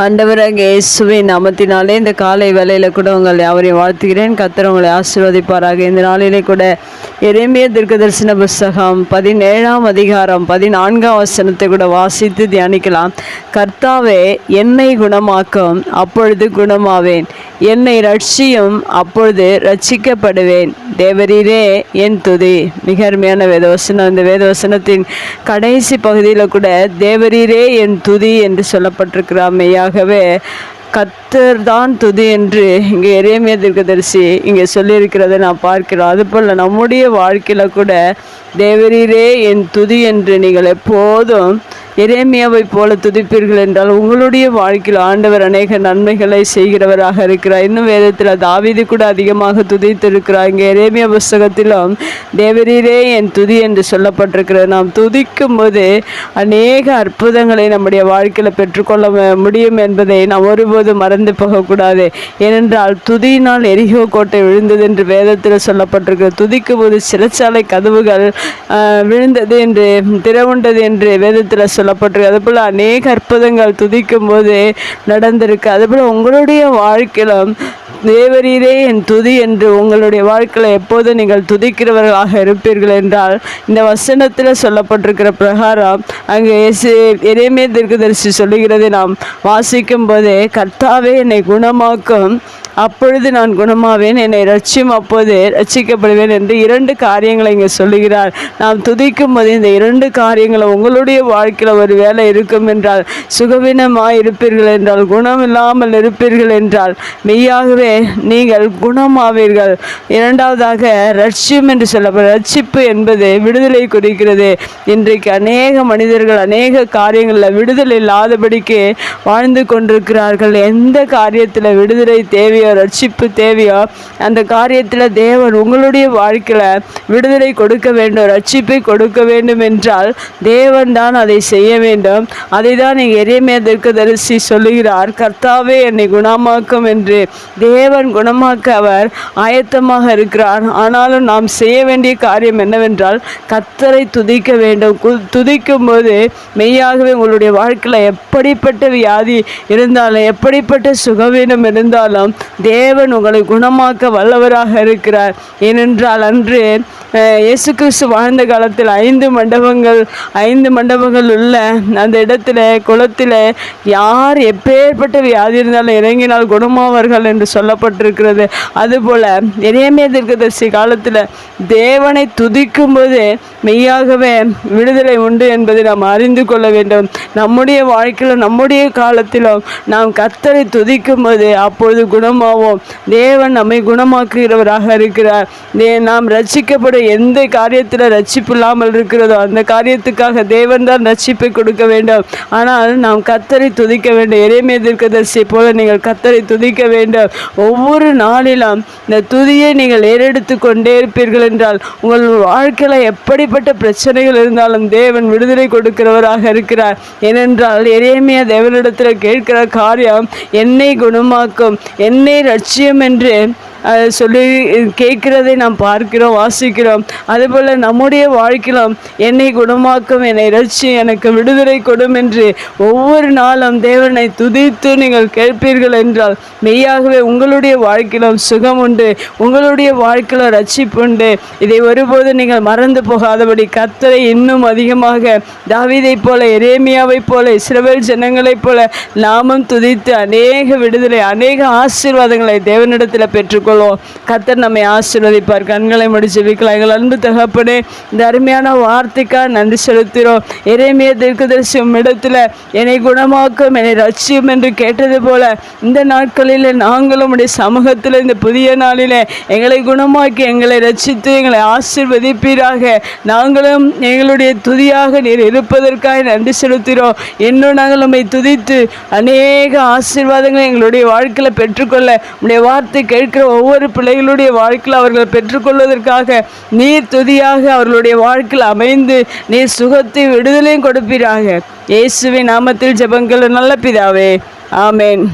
ஆண்டவராக இயேசுவின் நாமத்தினாலே இந்த காலை வேலையில் கூட உங்களை யாவரையும் வாழ்த்துகிறேன். கத்தர் உங்களை ஆசீர்வதிப்பாராக. இந்த நாளிலே கூட எரேமிய தீர்க்க தரிசன புஸ்தகம் பதினேழாம் அதிகாரம் பதினான்காம் வசனத்தை கூட வாசித்து தியானிக்கலாம். கர்த்தாவே என்னை குணமாக்கும் அப்பொழுது குணமாவேன். என்னை ரட்சியும் அப்பொழுது ரட்சிக்கப்படுவேன் தேவரீரே என் துதி. மிக அருமையான வேதவசனம். இந்த வேதவசனத்தின் கடைசி பகுதியில் கூட தேவரீரே என் துதி என்று சொல்லப்பட்டிருக்கிறாமையாகவே கத்தர் தான் துதி என்று இங்கே எரேமிய தீர்க்கதரிசி இங்கே சொல்லியிருக்கிறதை நான் பார்க்கிறோம். அதுபோல் நம்முடைய வாழ்க்கையில் கூட தேவரீரே என் துதி என்று நீங்கள் எப்போதும் எரேமியாவை போல துதிப்பீர்கள் என்றால் உங்களுடைய வாழ்க்கையில் ஆண்டவர் அநேக நன்மைகளை செய்கிறவராக இருக்கிறார். இன்னும் வேதத்தில் தாவிது கூட அதிகமாக துதித்திருக்கிறார். இங்கே எரேமியா புஸ்தகத்திலும் தேவரீரே என் துதி என்று சொல்லப்பட்டிருக்கிறது. நாம் துதிக்கும் போது அநேக அற்புதங்களை நம்முடைய வாழ்க்கையில் பெற்றுக்கொள்ள முடியும் என்பதை நாம் ஒருபோதும் மறந்து போகக்கூடாது. ஏனென்றால் துதியினால் எரிகோ கோட்டை விழுந்தது என்று வேதத்தில் சொல்லப்பட்டிருக்கிறது. துதிக்கும் போது சிறைச்சாலை கதவுகள் விழுந்தது என்று திறவுண்டது என்று வேதத்தில் சொல்லப்பட்டிருக்கு. அதுபோல் அநேக அற்புதங்கள் துதிக்கும் போது நடந்திருக்கு. அதுபோல் உங்களுடைய வாழ்க்கையிலும் தேவரீரே என் துதி என்று உங்களுடைய வாழ்க்கையில் எப்போது நீங்கள் துதிக்கிறவர்களாக இருப்பீர்கள் என்றால் இந்த வசனத்தில் சொல்லப்பட்டிருக்கிற பிரகாரம் அங்கே எதையுமே தீர்க்கதரிசி சொல்லுகிறதை நாம் வாசிக்கும் போதே கர்த்தாவே என்னை குணமாக்கும். அப்பொழுது நான் குணமாவேன் என்னை ரட்சியும் அப்போது ரட்சிக்கப்படுவேன் என்று இரண்டு காரியங்களை இங்கே சொல்லுகிறார். நாம் துதிக்கும் போது இந்த இரண்டு காரியங்களை உங்களுடைய வாழ்க்கையில் ஒரு வேலை இருக்கும் என்றால் சுகவீனமாக இருப்பீர்கள் என்றால் குணம் இல்லாமல் இருப்பீர்கள் என்றால் மெய்யாகவே நீங்கள் குணமாவீர்கள். இரண்டாவதாக ரட்சியம் என்று சொல்லப்படும் ரட்சிப்பு என்பது விடுதலை குறிக்கிறது. இன்றைக்கு அநேக மனிதர்கள் அநேக காரியங்களில் விடுதலை இல்லாதபடிக்கு வாழ்ந்து கொண்டிருக்கிறார்கள். எந்த காரியத்தில் விடுதலை தேவை தேவையோ ரட்சிப்பு தேவையோ அந்த காரியத்தில் தேவன் உங்களுடைய வாழ்க்கையில் விடுதலை கொடுக்க வேண்டும் ரட்சிப்பை கொடுக்க வேண்டும் என்றால் தேவன் தான் அதை செய்ய வேண்டும். அதை தான் இங்கே எரேமியா தரிசி சொல்லுகிறார் கர்த்தாவே என்னை குணமாக்கும் என்று. தேவன் குணமாக்க அவர் ஆயத்தமாக இருக்கிறார். ஆனாலும் நாம் செய்ய வேண்டிய காரியம் என்னவென்றால் கத்தரை துதிக்க வேண்டும். துதிக்கும் போது மெய்யாகவே உங்களுடைய வாழ்க்கையில் எப்படிப்பட்ட வியாதி இருந்தாலும் எப்படிப்பட்ட சுகவீனம் இருந்தாலும் தேவன் உங்களை குணமாக்க வல்லவராக இருக்கிறார். ஏனென்றால் அன்று இயேசு கிறிஸ்து வாழ்ந்த காலத்தில் ஐந்து மண்டபங்கள் ஐந்து மண்டபங்கள் உள்ள அந்த இடத்துல குளத்தில் யார் எப்பேற்பட்ட வியாதி இருந்தாலும் இறங்கினால் குணமாவார்கள் என்று சொல்லப்பட்டிருக்கிறது. அதுபோல் இறையமே தீர்க்கதரிசி காலத்தில் தேவனை துதிக்கும்போது மெய்யாகவே விடுதலை உண்டு என்பதை நாம் அறிந்து கொள்ள வேண்டும். நம்முடைய வாழ்க்கையில் நம்முடைய காலத்திலும் நாம் கத்தரை துதிக்கும் போது அப்பொழுது குணமாவோம். தேவன் நம்மை குணமாக்குகிறவராக இருக்கிறார். தே- நாம் ரட்சிக்கப்படும் எந்த காரியத்தில் ரட்சிப்பு இல்லாமல் இருக்கிறதோ அந்த காரியத்துக்காக தேவன் தான் ரட்சிப்பை கொடுக்க வேண்டும். ஆனால் நாம் கத்தரை துதிக்க வேண்டும். இறைமை தீர்க்கதரிசி போல நீங்கள் கத்தரை துதிக்க வேண்டும். ஒவ்வொரு நாளிலும் இந்த துதியை நீங்கள் ஏறெடுத்து கொண்டே இருப்பீர்கள் என்றால் உங்கள் வாழ்க்கையில் எப்படி எப்படிப்பட்ட பிரச்சனைகள் இருந்தாலும் தேவன் விடுதலை கொடுக்கிறவராக இருக்கிறார். ஏனென்றால் எரேமியா தேவனிடத்தில் கேட்கிற காரியம் என்னை குணமாக்கும் என்னை லட்சியம் என்று சொல்லி கேட்கிறதை நாம் பார்க்கிறோம் வாசிக்கிறோம். அதுபோல் நம்முடைய வாழ்க்கையிலும் என்னை குணமாக்கும் என்னை ரட்சி எனக்கு விடுதலை கொடும் என்று ஒவ்வொரு நாளும் தேவனை துதித்து நீங்கள் கேட்பீர்கள் என்றால் மெய்யாகவே உங்களுடைய வாழ்க்கையிலும் சுகம் உண்டு உங்களுடைய வாழ்க்கையில் ரட்சிப்பு உண்டு. இதை ஒருபோது நீங்கள் மறந்து போகாதபடி கத்தரை இன்னும் அதிகமாக தாவிதைப் போல எரேமியாவைப் போல இஸ்ரவேல் ஜனங்களைப் போல நாமும் துதித்து அநேக விடுதலை அநேக ஆசீர்வாதங்களை தேவனிடத்தில் பெற்றுக்கொள்வோம் கர்த்தர் நம்மை ஆசீர்வதிப்பார். கண்களை முடிச்சு வைக்கலாம் எங்கள் அன்பு தகப்பனே இந்த அருமையான வார்த்தைக்காக நன்றி செலுத்துகிறோம். இறைமைய தீர்க்கதரிசி இடத்துல என்னை குணமாக்கும் என்னை ரட்சியும் என்று கேட்டது போல இந்த நாட்களில் நாங்களும் உடைய சமூகத்தில் இந்த புதிய நாளில் எங்களை குணமாக்கி எங்களை ரட்சித்து எங்களை ஆசீர்வதிப்பீராக. நாங்களும் எங்களுடைய துதியாக நீர் இருப்பதற்காக நன்றி செலுத்துகிறோம். இன்னும் நாங்கள் நம்மை துதித்து அநேக ஆசீர்வாதங்களை எங்களுடைய வாழ்க்கையில் பெற்றுக்கொள்ள உடைய வார்த்தை கேட்கிற ஒவ்வொரு பிள்ளைகளுடைய வாழ்க்கையில் அவர்கள் பெற்றுக்கொள்வதற்காக நீர் துதியாக அவர்களுடைய வாழ்க்கையில் அமைந்து நீர் சுகத்தை விடுதலையும் கொடுப்பீராக. இயேசுவின் நாமத்தில் ஜெபங்கள் நல்ல பிதாவே. ஆமேன்.